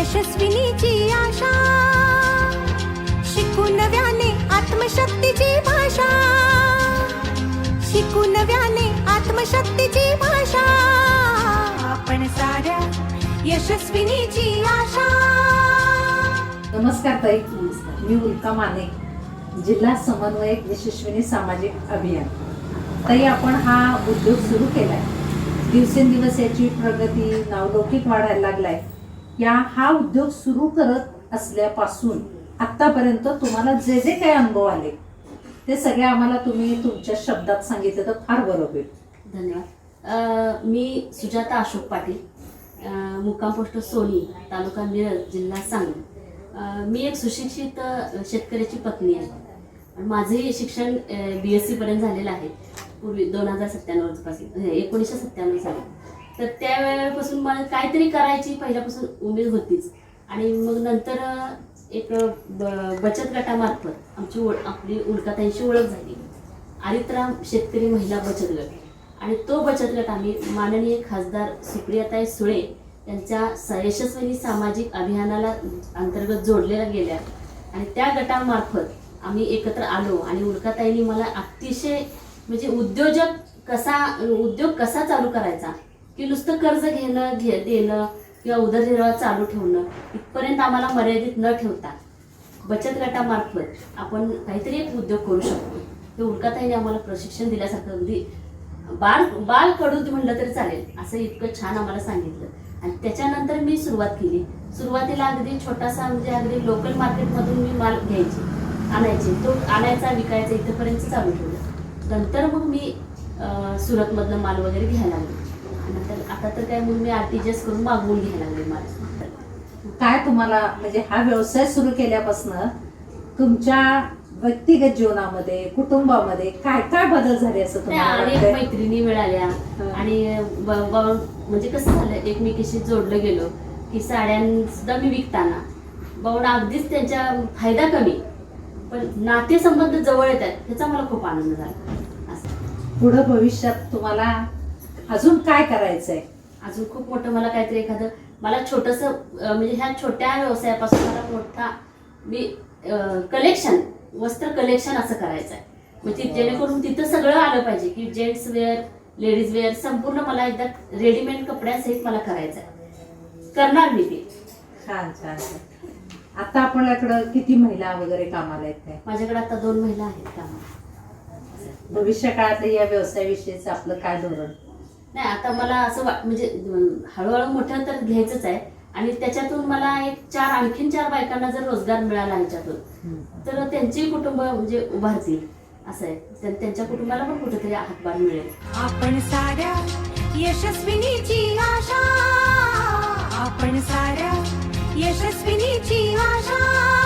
यशस्विनीची आशा. शिकू नव्याने आत्मशक्तीची भाषा. शिकू नव्याने आत्मशक्तीची भाषा. आपण साऱ्या यशस्विनीची आशा. नमस्कार ताई. मी उल्का माने जिल्हा समन्वयक यशस्विनी सामाजिक अभियान. ताई आपण हा उद्योग सुरू केलाय. दिवसेंदिवस याची प्रगती नावलौकिक वाढायला लागलाय. या हा उद्योग सुरू करत असल्यापासून आत्तापर्यंत तुम्हाला जे जे काही अनुभव आले ते सगळे आम्हाला तुम्ही तुमच्या शब्दात सांगितलं तर फार बरं होईल. धन्यवाद. मी सुजाता अशोक पाटील मुक्काम पोस्ट सोनी तालुका मिरज जिल्हा सांगली. मी एक सुशिक्षित शेतकऱ्याची पत्नी आहे. माझंही शिक्षण बी एस सीपर्यंत झालेलं आहे. पूर्वी दोन हजार सत्त्याण्णवपासून एकोणीसशे सत्त्याण्णव साली. तर त्या वेळेपासून मला काहीतरी करायची पहिल्यापासून उमेद होतीच. आणि मग नंतर एक ब बचत गटामार्फत आमची ओळ आपली उल्काताईंशी ओळख झाली. आरित्राम शेतकरी महिला बचत गट. आणि तो बचत गट आम्ही माननीय खासदार सुप्रियाताई सुळे यांच्या यशस्वी सामाजिक अभियानाला अंतर्गत जोडलेल्या गेल्या. आणि त्या गटामार्फत आम्ही एकत्र आलो आणि उल्काताईंनी मला अतिशय म्हणजे उद्योजक कसा उद्योग कसा चालू करायचा की नुसतं कर्ज घेणं घे देणं किंवा उदरनिर्वाह चालू ठेवणं इथपर्यंत आम्हाला मर्यादित न ठेवता बचत गटामार्फत आपण काहीतरी एक उद्योग करू शकतो. हे उल्काताईने आम्हाला प्रशिक्षण दिल्यासारखं अगदी बाल बाल कडून म्हणलं तरी चालेल असं इतकं छान आम्हाला सांगितलं. आणि त्याच्यानंतर मी सुरुवात केली. सुरुवातीला अगदी छोटासा म्हणजे अगदी लोकल मार्केटमधून मी माल घ्यायची आणायची. तो आणायचा विकायचा इथंपर्यंत चालू ठेवला. नंतर मग मी अं, सुरतमधनं माल वगैरे घ्यायला लागले. नंतर आता तर काय मग मी आर टी जी एस करून मागवून घ्यायला लागले माल काय तुम्हाला म्हणजे हा व्यवसाय सुरू केल्यापासून तुमच्या व्यक्तिगत जीवनामध्ये कुटुंबामध्ये काय काय बदल झाले असं तुम्हाला अनेक वाटतंय? मैत्रिणी मिळाल्या. आणि ब- ब- म्हणजे कसं झालं एकमेकीशी जोडलं गेलो की साड्यां सुद्धा मी विकताना बावून अगदीच त्यांच्या फायदा कमी पण नातेसंबंध जवळ येतात ह्याचा मला खूप आनंद झाला असं पुढं भविष्यात तुम्हाला अजून काय करायचंय? अजून खूप मोठं मला काहीतरी एखादं मला छोटंसं म्हणजे ह्या छोट्या व्यवसायापासून मला मोठा मी कलेक्शन वस्त्र कलेक्शन असं करायचं आहे म्हणजे जेणेकरून तिथं सगळं आलं पाहिजे की जेंट्स वेअर लेडीज वेअर संपूर्ण मला एकदा रेडीमेड कपड्यासहित मला करायचं आहे करणार मी ते. छान छान छान. आता आपल्याकडं किती महिला वगैरे कामाला आहेत काय माझ्याकडे आता दोन महिला आहेत कामाला. भविष्य काळात या व्यवसायाविषयीच आपलं काय धोरण? नाही आता मला असं वा म्हणजे हळूहळू मोठं तर घ्यायचंच आहे. आणि त्याच्यातून मला एक चार आणखीन चार बायकांना जर रोजगार मिळाला ह्याच्यातून तर त्यांची कुटुंब म्हणजे उभारतील. असं आहे. त्या- त्यांच्या कुटुंबाला पण कुठेतरी हातभार मिळेल. आपण साऱ्या यशस्विनीची आशा. आपण साऱ्या यशस्विनीची आशा.